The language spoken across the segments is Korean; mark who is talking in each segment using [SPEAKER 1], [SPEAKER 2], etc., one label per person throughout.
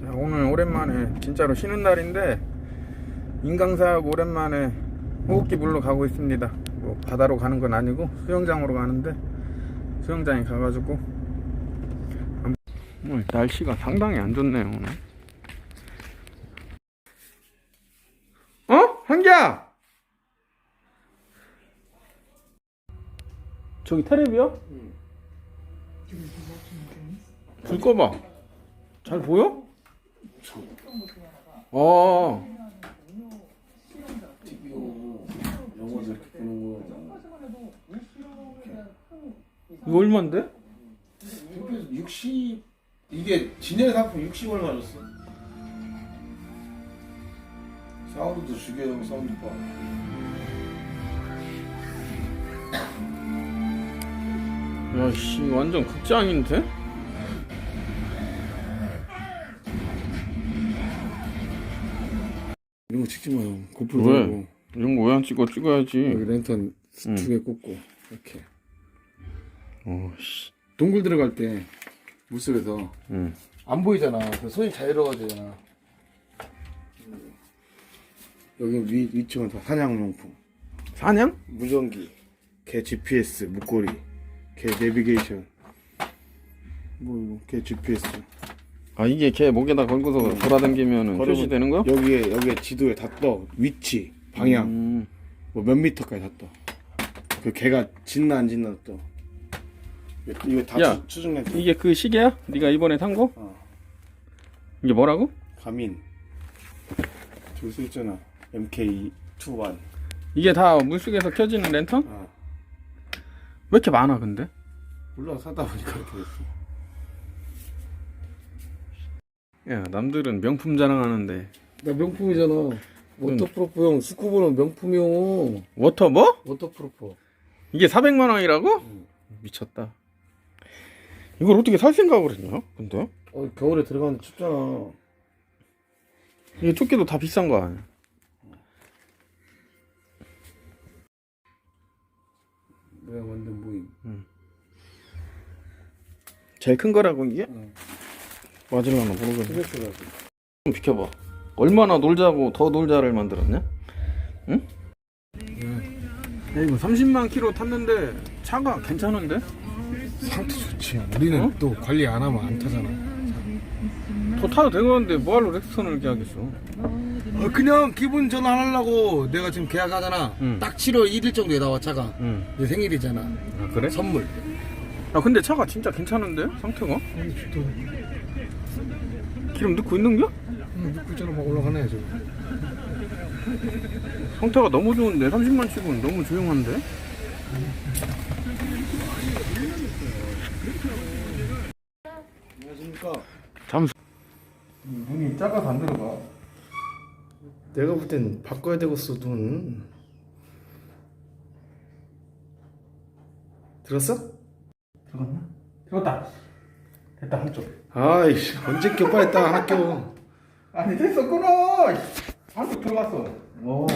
[SPEAKER 1] 자, 오늘 오랜만에 진짜로 쉬는 날인데 인강사하고 오랜만에 호흡기 물로 가고 있습니다. 뭐 바다로 가는 건 아니고 수영장으로 가는데 수영장에 가가지고 한- 오늘 날씨가 상당히 안 좋네요 오늘. 어? 한기야! 저기 테레비야? 불 꺼봐. 잘 보여? 어.
[SPEAKER 2] 영화 저렇게 보는 거.
[SPEAKER 1] 이거 얼만데?
[SPEAKER 2] 그래서 60 이게 진열 상품 60을 맞았어. 사운드도 주계형 사운드바.
[SPEAKER 1] 야씨 완전 극장인데?
[SPEAKER 2] 이런 거 찍지 마요. 고프로
[SPEAKER 1] 왜?
[SPEAKER 2] 들고
[SPEAKER 1] 이런 거 왜 안 찍어 찍어야지.
[SPEAKER 2] 여기 랜턴
[SPEAKER 1] 응.
[SPEAKER 2] 두 개 꽂고 이렇게
[SPEAKER 1] 어 씨.
[SPEAKER 2] 동굴 들어갈 때 물속에서
[SPEAKER 1] 응.
[SPEAKER 2] 안 보이잖아. 그래서 손이 자유로워야 되잖아. 여기 위 위쪽은 다 사냥용품.
[SPEAKER 1] 사냥?
[SPEAKER 2] 무전기, 개 GPS, 목걸이, 개 내비게이션, 뭐 이거 개 GPS.
[SPEAKER 1] 아 이게 걔 목에다 걸고서 돌아다니면은
[SPEAKER 2] 걸으면
[SPEAKER 1] 표시되는 거야?
[SPEAKER 2] 여기에 여기에 지도에 다 떠. 위치, 방향,
[SPEAKER 1] 음.
[SPEAKER 2] 뭐 몇 미터까지 다 떠. 그 개가 짖나 안 짖나 떠. 이거- 이거 다
[SPEAKER 1] 야,
[SPEAKER 2] 추- 추정 렌트.
[SPEAKER 1] 이게 그 시계야? 네가 이번에 산 거?
[SPEAKER 2] 어.
[SPEAKER 1] 이게 뭐라고?
[SPEAKER 2] 가민. 저기 써 있잖아. MK21.
[SPEAKER 1] 이게 다 물속에서 켜지는 랜턴?
[SPEAKER 2] 아,
[SPEAKER 1] 왜 이렇게 많아 근데?
[SPEAKER 2] 몰라 사다 보니까 이렇게 됐어.
[SPEAKER 1] 야 남들은 명품 자랑하는데
[SPEAKER 2] 나 명품이잖아. 워터프루프 형 스쿠버는 명품이요.
[SPEAKER 1] 워터 뭐?
[SPEAKER 2] 워터프루프.
[SPEAKER 1] 이게 400만 원이라고?
[SPEAKER 2] 응.
[SPEAKER 1] 미쳤다. 이걸 어떻게 살 생각을 했냐? 근데
[SPEAKER 2] 어, 겨울에 들어가는데 춥잖아.
[SPEAKER 1] 이게 조끼도 다 비싼 거 아니야?
[SPEAKER 2] 뭐야 완전 모임.
[SPEAKER 1] 제일 큰 거라고 이게?
[SPEAKER 2] 응.
[SPEAKER 1] 맞을라나 모르겠네. 좀 비켜봐. 얼마나 놀자고 더 놀자를 만들었냐? 응? 야, 이거 30만 킬로 탔는데 차가 괜찮은데?
[SPEAKER 2] 상태 좋지. 우리는
[SPEAKER 1] 어?
[SPEAKER 2] 또 관리 안 하면 안 타잖아.
[SPEAKER 1] 더 타도 되겠는데 뭐하러 렉스턴을 이렇게 하겠어?
[SPEAKER 2] 어, 그냥 기분 전환하려고 내가 지금 계약하잖아.
[SPEAKER 1] 응.
[SPEAKER 2] 딱 7월 1일 정도에 나와 차가.
[SPEAKER 1] 응.
[SPEAKER 2] 내 생일이잖아.
[SPEAKER 1] 아 그래?
[SPEAKER 2] 선물.
[SPEAKER 1] 아 근데 차가 진짜 괜찮은데? 상태가?
[SPEAKER 2] 아니 좋다.
[SPEAKER 1] 기름 넣고 있는겨?
[SPEAKER 2] 응, 육구처럼 막 올라가네 지금.
[SPEAKER 1] 상태가 너무 좋은데 30만 치고는 너무 조용한데?
[SPEAKER 2] 안녕하십니까.
[SPEAKER 1] 잠수
[SPEAKER 2] 눈이 작아서 안 들어가. 내가 볼 땐 바꿔야 되겠어 눈. 들었어?
[SPEAKER 1] 들어갔나? 들어갔다 됐다 한쪽.
[SPEAKER 2] 아이씨 언제 껴? 빨리 딱 하나 껴.
[SPEAKER 1] 아니 됐어 끊어 한쪽 들어갔어.
[SPEAKER 2] 어.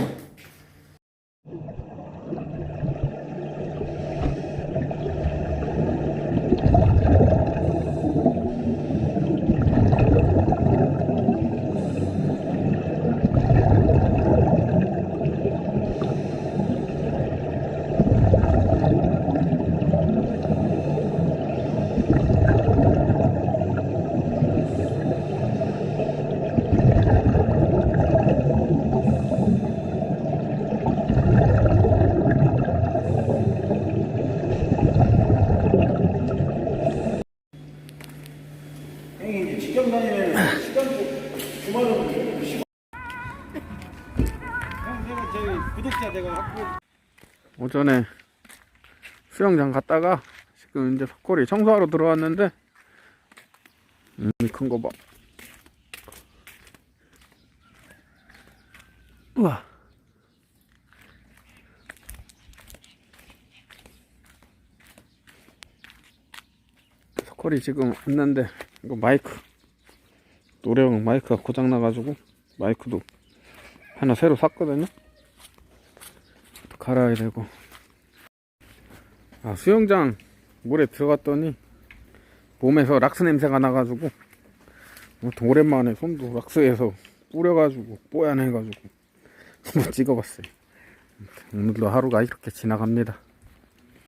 [SPEAKER 2] 형이 이제 직장 다니면 시간도 주말은 쉬고. 형 내가 저희 구독자 제가 확보.
[SPEAKER 1] 오전에 수영장 갔다가 지금 이제 석고리 청소하러 들어왔는데 음, 큰거 봐. 우와. 석고리 지금 왔는데 이거 마이크 노래용 마이크가 고장 나가지고 마이크도 하나 새로 샀거든요. 갈아야 되고 아 수영장 물에 들어갔더니 몸에서 락스 냄새가 나가지고 오랜만에 손도 왁스해서 뿌려가지고 뽀얀해가지고 한번 찍어봤어요. 오늘도 하루가 이렇게 지나갑니다.